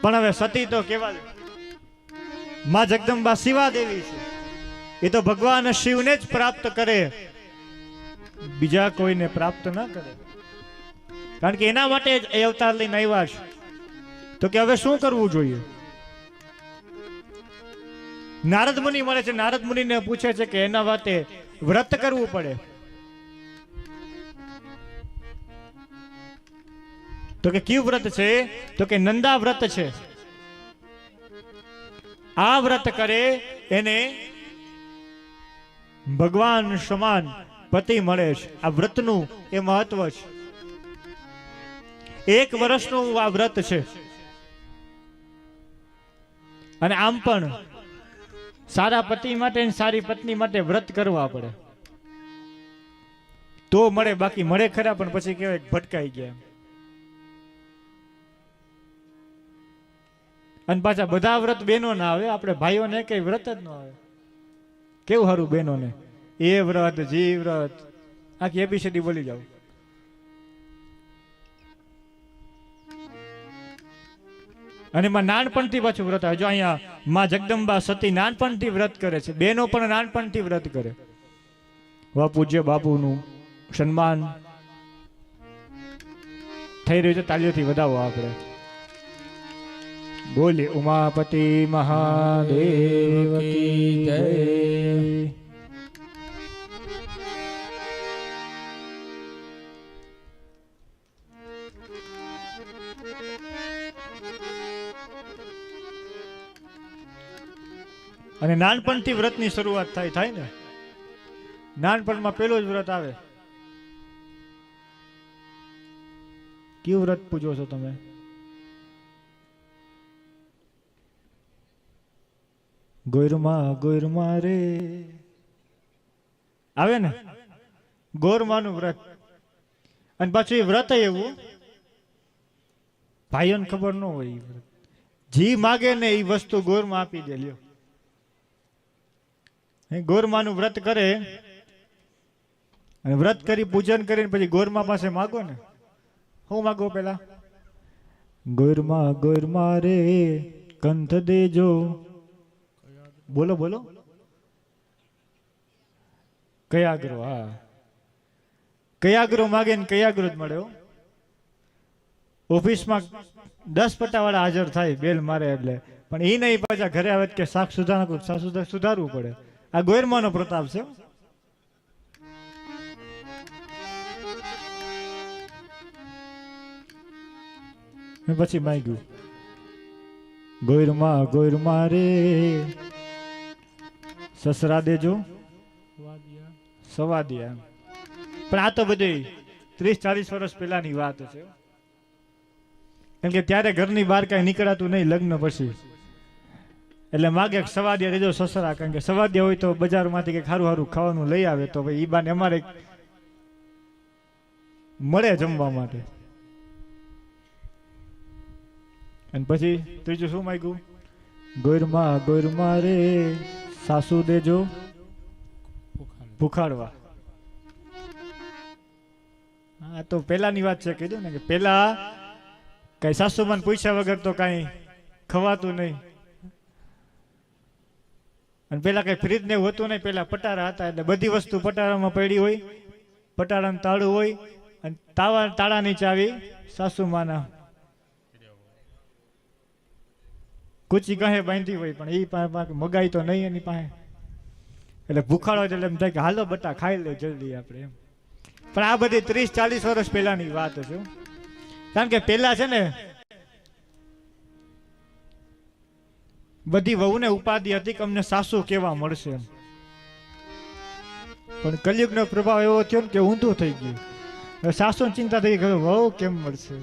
પણ હવે સતી તો કેવા માં જગદંબા શિવા દેવી છે. એ તો ભગવાન શિવને જ પ્રાપ્ત કરે. બીજા કોઈને પ્રાપ્ત ન કરે. કારણ કે એના માટે જ એ અવતાર લઈને આવ્યા છે. તો કે હવે શું કરવું જોઈએ? નારદ મુનિ મળે છે. નારદ મુનિને પૂછે છે કે એના વાતે વ્રત કરવું પડે. તો કે કયું વ્રત છે? તો કે નંદા વ્રત છે. આ વ્રત કરે એને ભગવાન સમાન પતિ મળે છે. આ વ્રતનું એ મહત્વ છે. એક વર્ષનું આ વ્રત છે. અને આમ પણ સારા પતિ માટે સારી પત્ની માટે વ્રત કરવા પડે. તો મળે, બાકી મળે ખરા, પણ પછી કહેવાય ભટકાઈ ગયા અને પાછા બધા વ્રત બહેનો ના આવે. આપણે ભાઈઓને કઈ વ્રત જ ન આવે. કેવું સારું બેનોને? એ વ્રત, જી વ્રત. આખી એબીસીડી બોલી જાવ અને માં નાનપણથી પાછું વ્રત આવે. જો અહીંયા માં જગદંબા સતી નાનપણથી વ્રત કરે છે. બેનો પણ નાનપણથી વ્રત કરે. વા પૂજ્ય બાપુનું સન્માન થઈ રહ્યું છે તાલીઓથી વધાવો આપણે. બોલી, ઉમાપતિ મહાદેવ કી જય. અને નાનપણથી વ્રતની શરૂઆત થાય થાય ને? નાનપણમાં પેલો જ વ્રત આવે. કયું વ્રત પૂજો છો તમે? ગોયરમાં ગોરમા રે. આવે ને? ગોરમાનું વ્રત. અને પાછું એ વ્રત એવું. ભાઈઓને ખબર ન હોય એ વ્રત. જી માગે ને એ વસ્તુ ગોરમાં આપી દે, લ્યો. ગોરમાનું વ્રત કરે. અને વ્રત કરી, પૂજન કરીને પછી ગોરમા પાસે માગો ને. હું માગો પેલા? ગોરમા ગોરમા રે કંથ દેજો. બોલો બોલો. કયાગ્રો, હા. કયાગ્રો માગે ને કયાગ્રો જ મળે ઓફિસમાં દસ પટ્ટાવાળા હાજર થાય, બેલ મારે એટલે. પણ એ નહીં પાછા ઘરે આવે કે શાક સુધાર, શાક સુધારવું પડે. આ ગોયરમાનો પ્રતાપ છે પછી માંગ્યું. ગોયરમા ગોયરમા રે સસરા દેજો. સવાદિયા પણ આ તો બધી ત્રીસ, ચાલીસ વર્ષ પહેલાની વાત છે. કેમ કે ત્યારે ઘરની બહાર કાંઈ નીકળાતું નહીં લગ્ન પછી. એટલે માગે સવાદિયા દેજો સસરા, કારણ કે સવાદિયા હોય તો બજારમાંથી કંઈક સારું સારું ખાવાનું લઈ આવે તો ભાઈ ઈ બાને અમારે મળે જમવા માટે. અને પછી ત્રીજું શું માગ્યું? ગોરમા ગોયરમાં રે. સાસુ દેજો. ભૂખાડવા. હા, તો પેલાની વાત છે કીધું ને કે પેલા કઈ સાસુમાન પૂછ્યા વગર તો કઈ ખવાતું નહીં. અને પેલા કઈ ફ્રીજ ને હોતું નહીં પેલા પટારા હતા, એટલે બધી વસ્તુ પટારામાં પડી હોય, પટારાનું તાળું હોય, અને તાવા, તાળાની ચાવી સાસુમાના કુચી કહે બાંધી હોય પણ એ પાસે મગાઈ તો નહીં એની પાસે. એટલે ભૂખાડો એટલે એમ થાય કે હાલો બટા, ખાઈ લે જલ્દી આપણે એમ. પણ આ બધી ત્રીસ ચાલીસ વર્ષ પહેલાની વાત છે કારણ કે પેલા છે ને, બધી વહુને ઉપાધિ હતી કે અમને સાસુ કેવા મળશે એમ. પણ કલયુગનો પ્રભાવ એવો થયો ને કે ઊંધું થઈ ગયું. સાસુ ચિંતા થઈ ગઈ વહુ કેમ મળશે